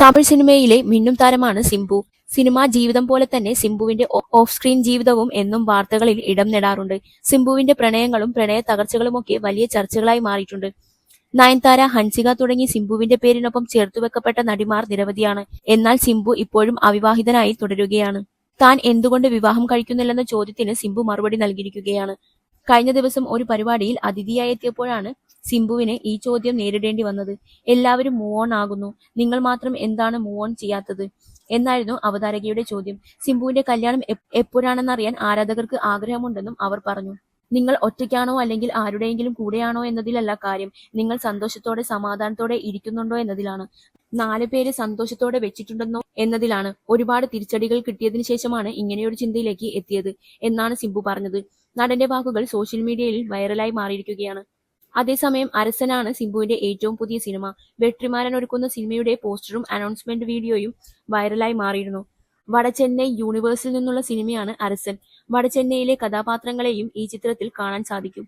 തമിഴ് സിനിമയിലെ മിന്നും താരമാണ് സിംബു സിനിമാ ജീവിതം പോലെ തന്നെ സിംബുവിന്റെ ഓഫ് സ്ക്രീൻ ജീവിതവും എന്നും വാർത്തകളിൽ ഇടം നേടാറുണ്ട്. സിംബുവിന്റെ പ്രണയങ്ങളും പ്രണയ തകർച്ചകളുമൊക്കെ വലിയ ചർച്ചകളായി മാറിയിട്ടുണ്ട്. നയൻതാര ഹൻസിക തുടങ്ങി സിംബുവിന്റെ പേരിനൊപ്പം ചേർത്തുവെക്കപ്പെട്ട നടിമാർ നിരവധിയാണ്. എന്നാൽ സിംബു ഇപ്പോഴും അവിവാഹിതനായി തുടരുകയാണ്. താൻ എന്തുകൊണ്ട് വിവാഹം കഴിക്കുന്നില്ലെന്ന ചോദ്യത്തിന് സിംബു മറുപടി നൽകിയിരിക്കുകയാണ്. കഴിഞ്ഞ ദിവസം ഒരു പരിപാടിയിൽ അതിഥിയായി എത്തിയപ്പോഴാണ് സിംബുവിന് ഈ ചോദ്യം നേരിടേണ്ടി വന്നത്? എല്ലാവരും മൂവ് ഓൺ ആകുന്നു. നിങ്ങൾ മാത്രം എന്താണ് മൂവ് ഓൺ ചെയ്യാത്തത്? എന്നായിരുന്നു അവതാരകയുടെ ചോദ്യം. സിംബുവിന്റെ കല്യാണം എപ്പോഴാണെന്ന് എപ്പോഴാണെന്നറിയാൻ ആരാധകർക്ക് ആഗ്രഹമുണ്ടെന്നും അവർ പറഞ്ഞു. നിങ്ങൾ ഒറ്റയ്ക്കാണോ അല്ലെങ്കിൽ ആരുടെയെങ്കിലും കൂടെയാണോ എന്നതിലല്ല കാര്യം. നിങ്ങൾ സന്തോഷത്തോടെ സമാധാനത്തോടെ ഇരിക്കുന്നുണ്ടോ എന്നതിലാണ്. നാല് പേര് സന്തോഷത്തോടെ വെച്ചിട്ടുണ്ടെന്നോ എന്നതിലാണ്. ഒരുപാട് തിരിച്ചടികൾ കിട്ടിയതിനു ശേഷമാണ് ഇങ്ങനെയൊരു ചിന്തയിലേക്ക് എത്തിയത് എന്നാണ് സിംബു പറഞ്ഞത്. നടന്റെ വാക്കുകൾ സോഷ്യൽ മീഡിയയിൽ വൈറലായി മാറിയിരിക്കുകയാണ്. അതേസമയം അരസനാണ് സിംബുവിന്റെ ഏറ്റവും പുതിയ സിനിമ. വെട്രിമാരൻ ഒരുക്കുന്ന സിനിമയുടെ പോസ്റ്ററും അനൗൺസ്മെന്റ് വീഡിയോയും വൈറലായി മാറിയിരുന്നു. വടചെന്നൈ യൂണിവേഴ്സിൽ നിന്നുള്ള സിനിമയാണ് അരസൻ. വടചെന്നൈയിലെ കഥാപാത്രങ്ങളെയും ഈ ചിത്രത്തിൽ കാണാൻ സാധിക്കും.